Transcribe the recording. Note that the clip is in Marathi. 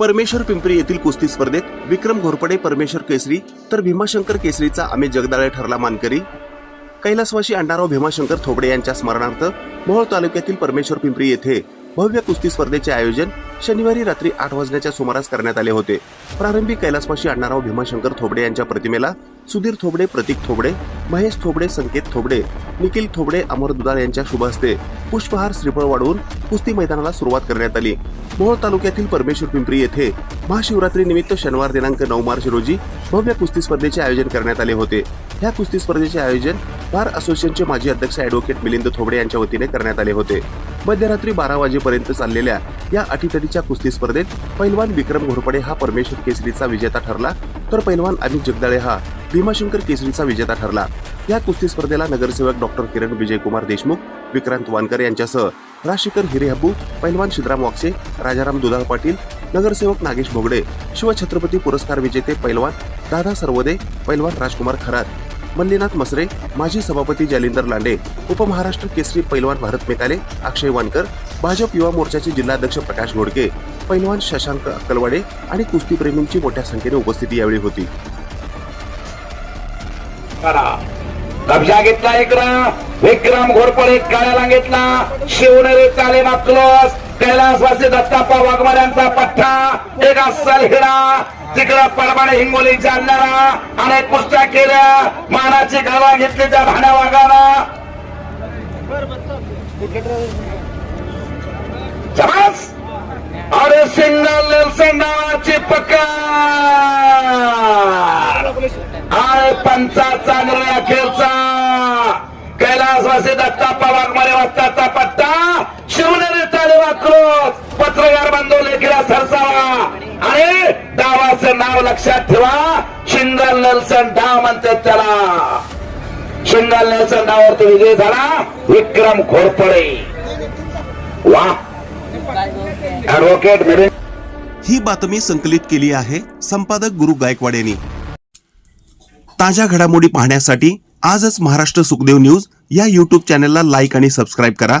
परमेश्वर पिंपरी येथील कुस्ती स्पर्धेत विक्रम घोरपडे परमेश्वर केसरी तर भीमाशंकर केसरीचा अमित जगदाळे ठरला मानकरी. कैलासवाशी अण्णाराव भीमाशंकर थोबडे यांच्या स्मरणार्थ मोहोळ तालुक्यातील परमेश्वर पिंपरी येथे भव्य कुस्ती स्पर्धेचे आयोजन शनिवारी रात्री आठ वाजण्याच्या सुमारास करण्यात आले होते. प्रारंभी कैलासपाशी अण्णाराव भीमाशंकर थोबडे यांच्या प्रतिमेला सुधीर थोबडे प्रतीक थोबडे महेश थोबडे संकेत थोबडे निखिल थोबडे अमर दुदाल यांच्या शुभ हस्ते पुष्पहार श्रीफळ वाढवून कुस्ती मैदानाला सुरुवात करण्यात आली. मोहोळ तालुक्यातील परमेश्वर पिंपरी येथे महाशिवरात्री निमित्त शनिवार दिनांक नऊ मार्च रोजी भव्य कुस्ती स्पर्धेचे आयोजन करण्यात आले होते. या कुस्ती स्पर्धेचे आयोजन बार असोसिएशनचे माजी अध्यक्ष अॅडव्होकेट मिलिंद थोबडे यांच्या वतीने करण्यात आले होते. मध्यरात्री बारा वाजेपर्यंत चाललेल्या या अटीतटीच्या कुस्ती स्पर्धेत पैलवान विक्रम घोरपडे हा परमेश्वर केसरीचा विजेता ठरला. तर पैलवान अमित जगदाळे हा भीमाशंकर केसरीचा विजेता ठरला. या कुस्ती स्पर्धेला नगरसेवक डॉक्टर किरण विजयकुमार देशमुख विक्रांत वानकर यांच्यासह राजशेखर हिरेहब्बू पैलवान शिद्राम वाक्से राजाराम दुधाळ पाटील नगरसेवक नागेश भोगडे शिवछत्रपती पुरस्कार विजेते पैलवान दादा सर्वदे पैलवान राजकुमार खरात. मल्लीनाथ मसरे माजी सभापती जालिंदर लांडे उपमहाराष्ट्र केसरी पैलवान भारत मेकाले अक्षय वानकर भाजप युवा मोर्चाचे जिल्हाध्यक्ष प्रकाश घोडके पैलवान शशांक अक्कलवाडे आणि कुस्तीप्रेमींची मोठ्या संख्येने उपस्थिती यावेळी होती. कब्जा घेतला एक विक्रम घोरपडे काळ्याला घेतला शिवनेरी तालीम मागलोस कैलासवासी दत्ताप्पा वाघमाऱ्यांचा पठ्ठा एक अस्सल हिरा तिकडं परमाने हिंगोलीच्या आणणारा अनेक कुस्त्या केल्या मानाची गावा घेतली त्या भाण्या वाघानं अरे सिंगल नेल्सन नावाची पकड! अरे पंचा चांगला अखेरचा. कैलासवासी दत्ताप्पा वाघमारे वस्ताचा पट्टा शिवनेरी पत्रकार बांधव लेखीला सरसावा आणि डावाचं नाव लक्षात ठेवा. शिंगल नेल्सन डाव म्हणतात त्याला. शिंगल नेल्सन डावावरती विजय झाला. विक्रम घोरपडे. वा. ऍडव्होकेट मिलिंद. ही बातमी संकलित केली आहे संपादक गुरु गायकवाड यांनी. ताज्या घडामोडी पाहण्यासाठी आजच महाराष्ट्र सुखदेव न्यूज या यूट्यूब चॅनलला लाईक आणि सबस्क्राईब करा.